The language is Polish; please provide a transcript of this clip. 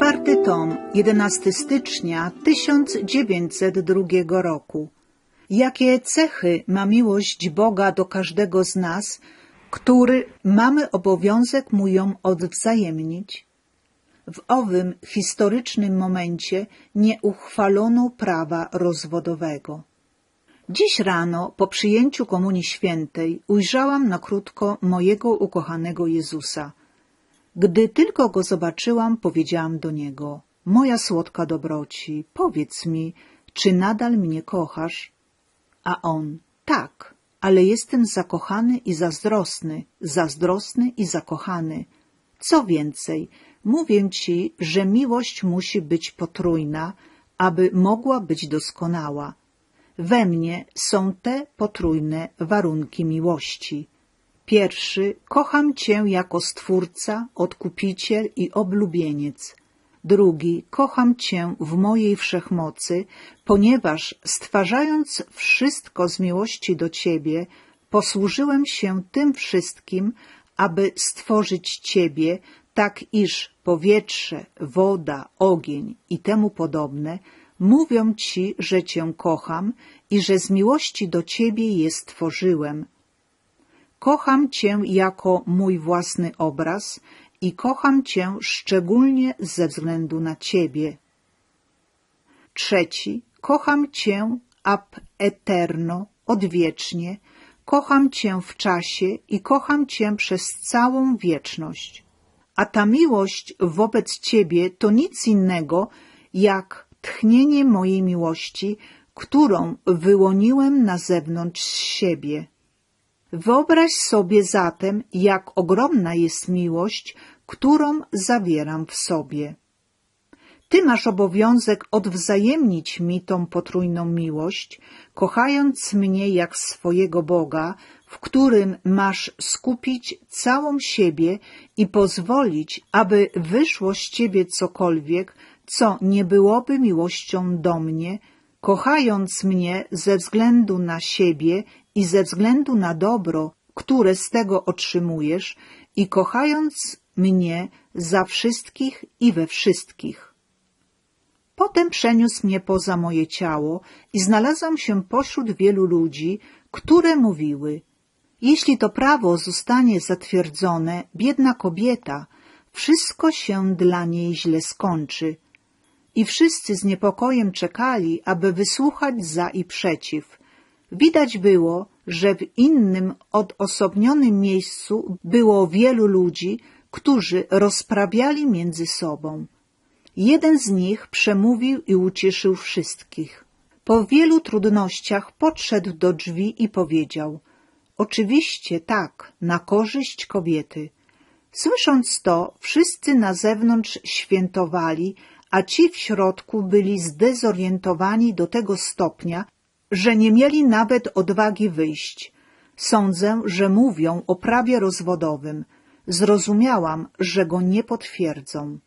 Czwarty tom, 11 stycznia 1902 roku. Jakie cechy ma miłość Boga do każdego z nas, który mamy obowiązek mu ją odwzajemnić? W owym historycznym momencie nie uchwalono prawa rozwodowego. Dziś rano, po przyjęciu Komunii Świętej, ujrzałam na krótko mojego ukochanego Jezusa. Gdy tylko go zobaczyłam, powiedziałam do niego: Moja słodka dobroci, powiedz mi, czy nadal mnie kochasz? A on: Tak, ale jestem zakochany i zazdrosny, zazdrosny i zakochany. Co więcej, mówię ci, że miłość musi być potrójna, aby mogła być doskonała. We mnie są te potrójne warunki miłości. Pierwszy, kocham Cię jako Stwórca, Odkupiciel i Oblubieniec. Drugi, kocham Cię w mojej wszechmocy, ponieważ stwarzając wszystko z miłości do Ciebie, posłużyłem się tym wszystkim, aby stworzyć Ciebie, tak iż powietrze, woda, ogień i temu podobne mówią Ci, że Cię kocham i że z miłości do Ciebie je stworzyłem. Kocham Cię jako mój własny obraz i kocham Cię szczególnie ze względu na Ciebie. Trzeci, kocham Cię ab eterno, odwiecznie, kocham Cię w czasie i kocham Cię przez całą wieczność. A ta miłość wobec Ciebie to nic innego jak tchnienie mojej miłości, którą wyłoniłem na zewnątrz z siebie. Wyobraź sobie zatem, jak ogromna jest miłość, którą zawieram w sobie. Ty masz obowiązek odwzajemnić mi tą potrójną miłość, kochając mnie jak swojego Boga, w którym masz skupić całą siebie i pozwolić, aby wyszło z ciebie cokolwiek, co nie byłoby miłością do mnie, kochając mnie ze względu na siebie i ze względu na dobro, które z tego otrzymujesz, i kochając mnie za wszystkich i we wszystkich. Potem przeniósł mnie poza moje ciało i znalazłam się pośród wielu ludzi, które mówiły: Jeśli to prawo zostanie zatwierdzone, biedna kobieta, wszystko się dla niej źle skończy. I wszyscy z niepokojem czekali, aby wysłuchać za i przeciw. Widać było, że w innym, odosobnionym miejscu było wielu ludzi, którzy rozprawiali między sobą. Jeden z nich przemówił i ucieszył wszystkich. Po wielu trudnościach podszedł do drzwi i powiedział: Oczywiście tak, na korzyść kobiety. Słysząc to, wszyscy na zewnątrz świętowali, a ci w środku byli zdezorientowani do tego stopnia, że nie mieli nawet odwagi wyjść. Sądzę, że mówią o prawie rozwodowym. Zrozumiałam, że go nie potwierdzą.